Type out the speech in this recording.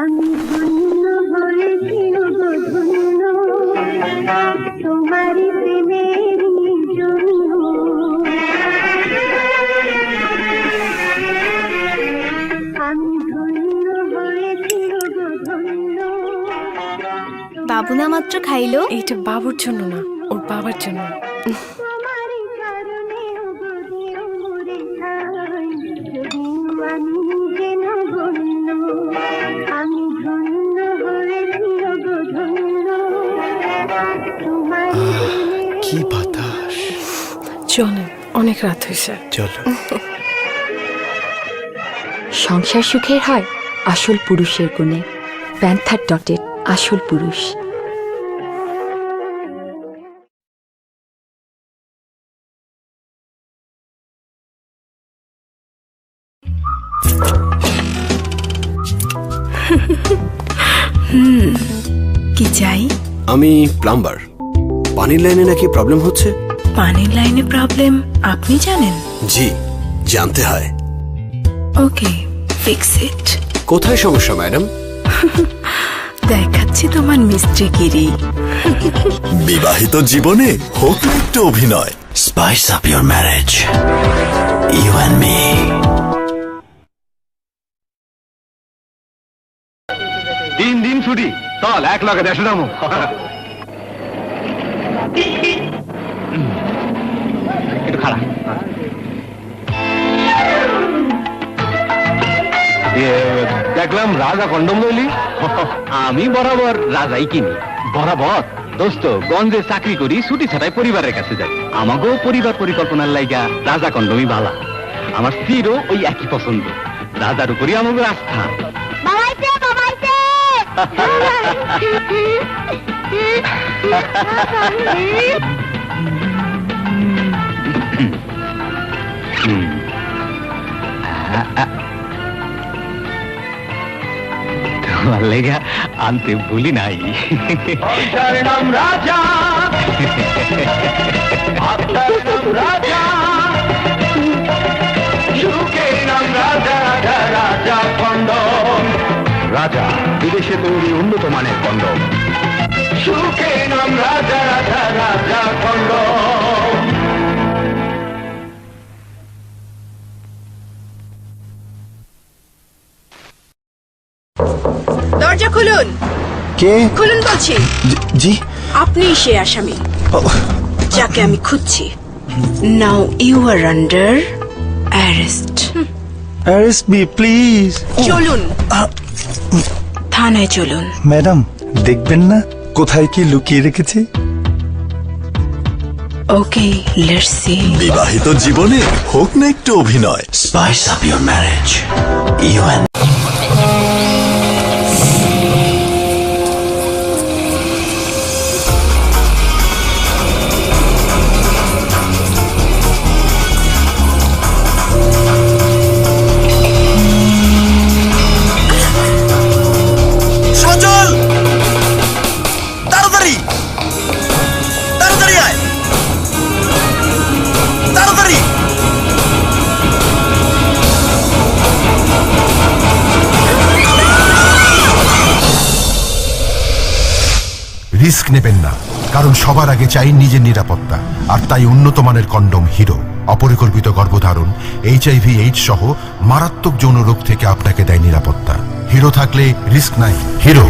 আমি ধন্য হয়েছি গো ধন্য তোমারই প্রেমের জন্য আমি ধন্য ধন্য বাবু না মাত্র খাইলো? এইটা বাবুর জন্য না, ওর বাবার জন্য। কি বাতাস? চলেন অনেক রাত হয়েছে। চলো। সংসার সুখের হয় আসল পুরুষের গুণে। প্যান্থার ডটের আসল পুরুষ। কি চাই? আমি প্লাম্বার। পানির লাইনে নাকি প্রবলেম হচ্ছে? পানির লাইনে প্রবলেম আপনি জানেন? জি জানতে হয়। ওকে ফিক্স ইট কোথায় সমস্যা ম্যাডাম? দেখাচ্ছি তোমার মিস্ত্রিগিরি বিবাহিত জীবনে হোক একটু অভিনয়। Spice up your marriage you and me তিন দিন ছুটি চল এক লগে দেশে যাব। একটু দেখলাম রাজা কন্ডম লইলি। আমি বরাবর রাজাই কিনি। বরাবর? দোস্ত গঞ্জে চাকরি করি ছুটি ছাড়াই পরিবারের কাছে যাই। আমাকেও পরিবার পরিকল্পনার লাইগা রাজা কন্ডমই বালা। আমার স্ত্রীরও ওই একই পছন্দ। রাজার উপরই আমাকে আস্থা। বাবাইছে বাবাইছে! তোমার লেগা আনতে ভুলি নাই। নাম রাজা রাজা সুখের নাম রাজা রাজা রাজা কন্ডম রাজা বিদেশে তৈরি উন্নত মানের কন্ডম দরজা খুলুন। কে? খুলুন বলছি। জি আপনি সে আসামি। যাকে আমি খুঁজছি। Now you are under arrest arrest me please চলুন। থানায় চলুন। ম্যাডাম দেখবেন না কোথায় কি লুকিয়ে রেখেছি? ওকে লেটস সি বিবাহিত জীবনে হোক না একটু অভিনয়। Spice up your marriage risk নেবেন না, কারণ সবার আগে চাই নিজের নিরাপত্তা, আর তাই উন্নত মানের কন্ডম হিরো, অপরিকল্পিত গর্ভধারণ এইচআইভি এইডস সহ মারাত্মক যৌন রোগ থেকে আপনাকে দেয় নিরাপত্তা। হিরো থাকলে রিস্ক নাই। হিরো।